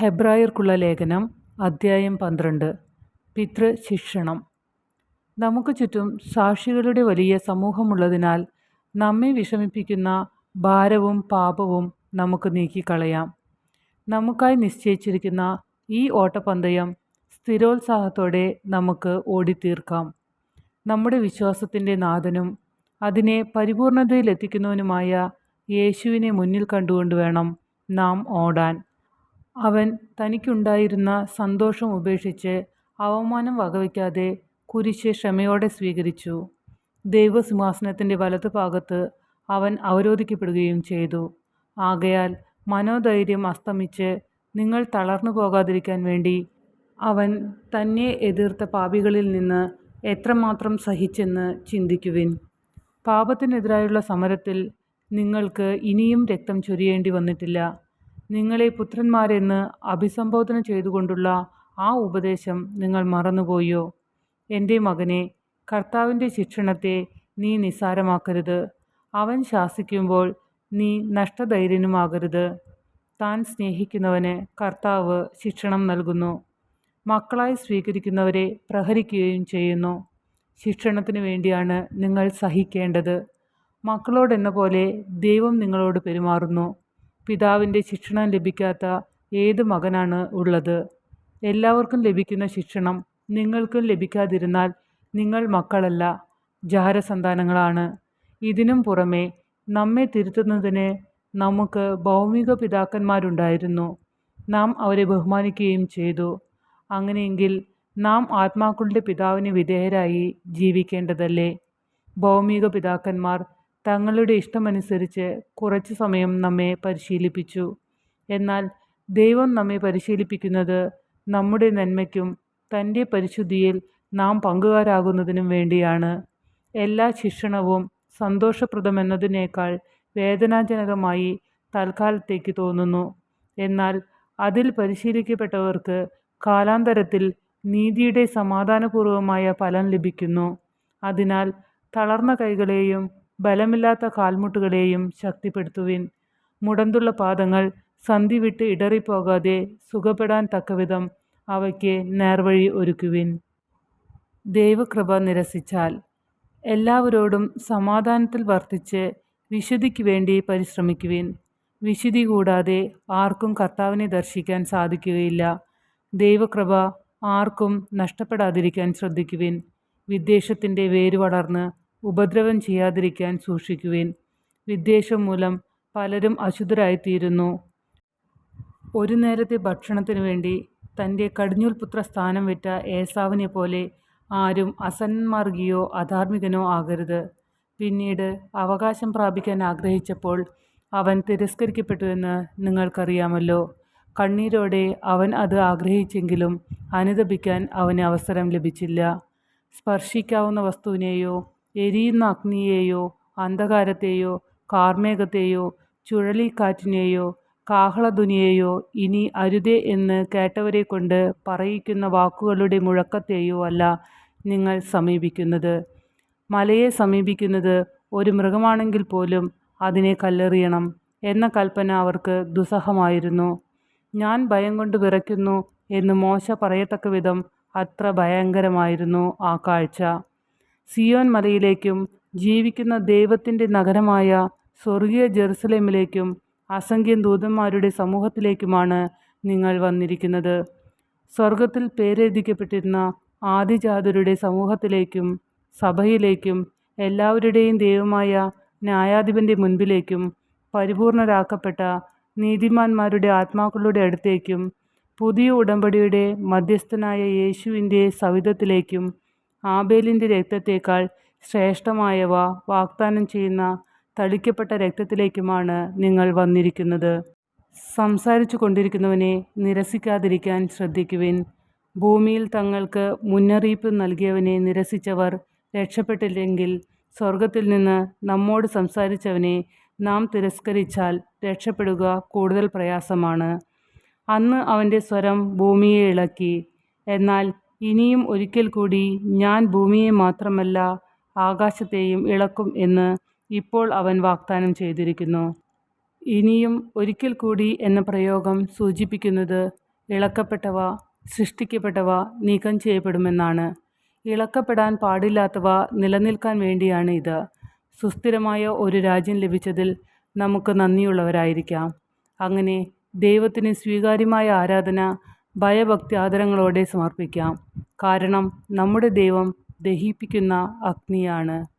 ഹെബ്രായർക്കുള്ള ലേഖനം അദ്ധ്യായം പന്ത്രണ്ട് പിതൃശിക്ഷണം. നമുക്ക് ചുറ്റും സാക്ഷികളുടെ വലിയ സമൂഹമുള്ളതിനാൽ നമ്മെ വിഷമിപ്പിക്കുന്ന ഭാരവും പാപവും നമുക്ക് നീക്കിക്കളയാം. നമുക്കായി നിശ്ചയിച്ചിരിക്കുന്ന ഈ ഓട്ടപ്പന്തയം സ്ഥിരോത്സാഹത്തോടെ നമുക്ക് ഓടിത്തീർക്കാം. നമ്മുടെ വിശ്വാസത്തിന്റെ നാഥനും അതിനെ പരിപൂർണതയിലെത്തിക്കുന്നവനുമായ യേശുവിനെ മുന്നിൽ കണ്ടുകൊണ്ട് വേണം നാം ഓടാൻ. അവൻ തനിക്കുണ്ടായിരുന്ന സന്തോഷം ഉപേക്ഷിച്ച് അവമാനം വകവയ്ക്കാതെ കുരിശ് ക്ഷമയോടെ സ്വീകരിച്ചു. ദൈവസിംഹാസനത്തിന്റെ വലതുഭാഗത്ത് അവൻ അവരോധിക്കപ്പെടുകയും ചെയ്തു. ആകയാൽ മനോധൈര്യം അസ്തമിച്ച് നിങ്ങൾ തളർന്നു പോകാതിരിക്കാൻ വേണ്ടി അവൻ തന്നെ എതിർത്ത പാപികളിൽ നിന്ന് എത്രമാത്രം സഹിച്ചെന്ന് ചിന്തിക്കുവിൻ. പാപത്തിനെതിരായുള്ള സമരത്തിൽ നിങ്ങൾക്ക് ഇനിയും രക്തം ചൊരിയേണ്ടി വന്നിട്ടില്ല. നിങ്ങളെ പുത്രന്മാരെന്ന് അഭിസംബോധന ചെയ്തുകൊണ്ടുള്ള ആ ഉപദേശം നിങ്ങൾ മറന്നുപോയോ? എന്റെ മകനെ കർത്താവിന്റെ ശിക്ഷണത്തെ നീ നിസ്സാരമാക്കരുത്. അവൻ ശാസിക്കുമ്പോൾ നീ നഷ്ടധൈര്യനുമാകരുത്. താൻ സ്നേഹിക്കുന്നവന് കർത്താവ് ശിക്ഷണം നൽകുന്നു. മക്കളായി സ്വീകരിക്കുന്നവരെ പ്രഹരിക്കുകയും ചെയ്യുന്നു. ശിക്ഷണത്തിന് വേണ്ടിയാണ് നിങ്ങൾ സഹിക്കേണ്ടത്. മക്കളോടെന്ന പോലെ ദൈവം നിങ്ങളോട് പെരുമാറുന്നു. പിതാവിന്റെ ശിക്ഷണം ലഭിക്കാത്ത ഏത് മകനാണ് ഉള്ളത്? എല്ലാവർക്കും ലഭിക്കുന്ന ശിക്ഷണം നിങ്ങൾക്കും ലഭിക്കാതിരുന്നാൽ നിങ്ങൾ മക്കളല്ല ജാരസന്താനങ്ങളാണ്. ഇതിനും പുറമെ നമ്മെ തിരുത്തുന്നതിന് നമുക്ക് ഭൗമിക പിതാക്കന്മാരുണ്ടായിരുന്നു. നാം അവരെ ബഹുമാനിക്കുകയും ചെയ്തു. അങ്ങനെയെങ്കിൽ നാം ആത്മാക്കളുടെ പിതാവിന് വിധേയരായി ജീവിക്കേണ്ടതല്ലേ? ഭൗമിക പിതാക്കന്മാർ തങ്ങളുടെ ഇഷ്ടമനുസരിച്ച് കുറച്ച് സമയം നമ്മെ പരിശീലിപ്പിച്ചു. എന്നാൽ ദൈവം നമ്മെ പരിശീലിപ്പിക്കുന്നത് നമ്മുടെ നന്മയ്ക്കും തന്റെ പരിശുദ്ധിയിൽ നാം പങ്കുകാരാകുന്നതിനും വേണ്ടിയാണ്. എല്ലാ ശിക്ഷണവും സന്തോഷപ്രദമെന്നതിനേക്കാൾ വേദനാജനകമായി തൽക്കാലത്തേക്ക് തോന്നുന്നു. എന്നാൽ അതിൽ പരിശീലിക്കപ്പെട്ടവർക്ക് കാലാന്തരത്തിൽ നീതിയുടെ സമാധാനപൂർവമായ ഫലം ലഭിക്കുന്നു. അതിനാൽ തളർന്ന കൈകളെയും ബലമില്ലാത്ത കാൽമുട്ടുകളെയും ശക്തിപ്പെടുത്തുവിൻ. മുടന്തുള്ള പാദങ്ങൾ സന്ധി വിട്ട് ഇടറിപ്പോകാതെ സുഖപ്പെടാൻ തക്കവിധം അവയ്ക്ക് നേർവഴി ഒരുക്കുവിൻ. ദൈവകൃപ നിരസിച്ചാൽ എല്ലാവരോടും സമാധാനത്തിൽ വർത്തിച്ച് വിശുദ്ധിക്ക് വേണ്ടി പരിശ്രമിക്കുവിൻ. വിശുദ്ധി കൂടാതെ ആർക്കും കർത്താവിനെ ദർശിക്കാൻ സാധിക്കുകയില്ല. ദൈവകൃപ ആർക്കും നഷ്ടപ്പെടാതിരിക്കാൻ ശ്രദ്ധിക്കുവിൻ. വിദ്വേഷത്തിന്റെ വേര് വളർന്ന് ഉപദ്രവം ചെയ്യാതിരിക്കാൻ സൂക്ഷിക്കുവിൻ. വിദ്വേഷം മൂലം പലരും അശുദ്ധരായിത്തീരുന്നു. ഒരു നേരത്തെ ഭക്ഷണത്തിനു വേണ്ടി തന്റെ കടിഞ്ഞൂൽപുത്ര സ്ഥാനം വിറ്റ ഏസാവിനെ പോലെ ആരും അസന്മാർഗിയോ അധാർമികനോ ആകരുത്. പിന്നീട് അവകാശം പ്രാപിക്കാൻ ആഗ്രഹിച്ചപ്പോൾ അവൻ തിരസ്കരിക്കപ്പെട്ടുവെന്ന് നിങ്ങൾക്കറിയാമല്ലോ. കണ്ണീരോടെ അവൻ അത് ആഗ്രഹിച്ചെങ്കിലും അനുദപിക്കാൻ അവന് അവസരം ലഭിച്ചില്ല. സ്പർശിക്കാവുന്ന വസ്തുവിനെയോ എരിയുന്ന അഗ്നിയെയോ അന്ധകാരത്തെയോ കാർമേഘത്തെയോ ചുഴലിക്കാറ്റിനെയോ കാഹളധ്വനിയെയോ ഇനി അരുതേ എന്ന് കേട്ടവരെ കൊണ്ട് പറയിക്കുന്ന വാക്കുകളുടെ മുഴക്കത്തെയോ അല്ല നിങ്ങൾ സമീപിക്കുന്നത്. മലയെ സമീപിക്കുന്നത് ഒരു മൃഗമാണെങ്കിൽ പോലും അതിനെ കല്ലെറിയണം എന്ന കൽപ്പന അവർക്ക് ദുസ്സഹമായിരുന്നു. ഞാൻ ഭയം കൊണ്ട് വിറയ്ക്കുന്നു എന്ന് മോശ പറയത്തക്ക വിധം അത്ര ഭയങ്കരമായിരുന്നു ആ കാഴ്ച. സിയോൻ മലയിലേക്കും ജീവിക്കുന്ന ദൈവത്തിന്റെ നഗരമായ സ്വർഗീയ ജെറുസലേമിലേക്കും അസംഖ്യം ദൂതന്മാരുടെ സമൂഹത്തിലേക്കുമാണ് നിങ്ങൾ വന്നിരിക്കുന്നത്. സ്വർഗത്തിൽ പേരെഴുതിക്കപ്പെട്ടിരുന്ന ആദിജാതരുടെ സമൂഹത്തിലേക്കും സഭയിലേക്കും എല്ലാവരുടെയും ദൈവമായ ന്യായാധിപന്റെ മുൻപിലേക്കും പരിപൂർണരാക്കപ്പെട്ട നീതിമാന്മാരുടെ ആത്മാക്കളുടെ അടുത്തേക്കും പുതിയ ഉടമ്പടിയുടെ മധ്യസ്ഥനായ യേശുവിന്റെ സവിധത്തിലേക്കും ആബേലിന്റെ രക്തത്തേക്കാൾ ശ്രേഷ്ഠമായവ വാഗ്ദാനം ചെയ്യുന്ന തളിക്കപ്പെട്ട രക്തത്തിലേക്കുമാണ് നിങ്ങൾ വന്നിരിക്കുന്നത്. സംസാരിച്ചു കൊണ്ടിരിക്കുന്നവനെ നിരസിക്കാതിരിക്കാൻ ശ്രദ്ധിക്കുവിൻ. ഭൂമിയിൽ തങ്ങൾക്ക് മുന്നറിയിപ്പ് നൽകിയവനെ നിരസിച്ചവർ രക്ഷപ്പെട്ടില്ലെങ്കിൽ സ്വർഗത്തിൽ നിന്ന് നമ്മോട് സംസാരിച്ചവനെ നാം തിരസ്കരിച്ചാൽ രക്ഷപ്പെടുക കൂടുതൽ പ്രയാസമാണ്. അന്ന് അവന്റെ സ്വരം ഭൂമിയെ ഇളക്കി. എന്നാൽ ഇനിയും ഒരിക്കൽ കൂടി ഞാൻ ഭൂമിയെ മാത്രമല്ല ആകാശത്തെയും ഇളക്കും എന്ന് ഇപ്പോൾ അവൻ വാഗ്ദാനം ചെയ്തിരിക്കുന്നു. ഇനിയും ഒരിക്കൽ കൂടി എന്ന പ്രയോഗം സൂചിപ്പിക്കുന്നത് ഇളക്കപ്പെട്ടവ സൃഷ്ടിക്കപ്പെട്ടവ നീക്കം ചെയ്യപ്പെടുമെന്നാണ്. ഇളക്കപ്പെടാൻ പാടില്ലാത്തവ നിലനിൽക്കാൻ വേണ്ടിയാണ് ഇത്. സുസ്ഥിരമായ ഒരു രാജ്യം ലഭിച്ചതിൽ നമുക്ക് നന്ദിയുള്ളവരായിരിക്കാം. അങ്ങനെ ദൈവത്തിന് സ്വീകാര്യമായ ആരാധന ഭയഭക്തി ആദരങ്ങളോടെ സമർപ്പിക്കാം. കാരണം നമ്മുടെ ദൈവം ദഹിപ്പിക്കുന്ന അഗ്നിയാണ്.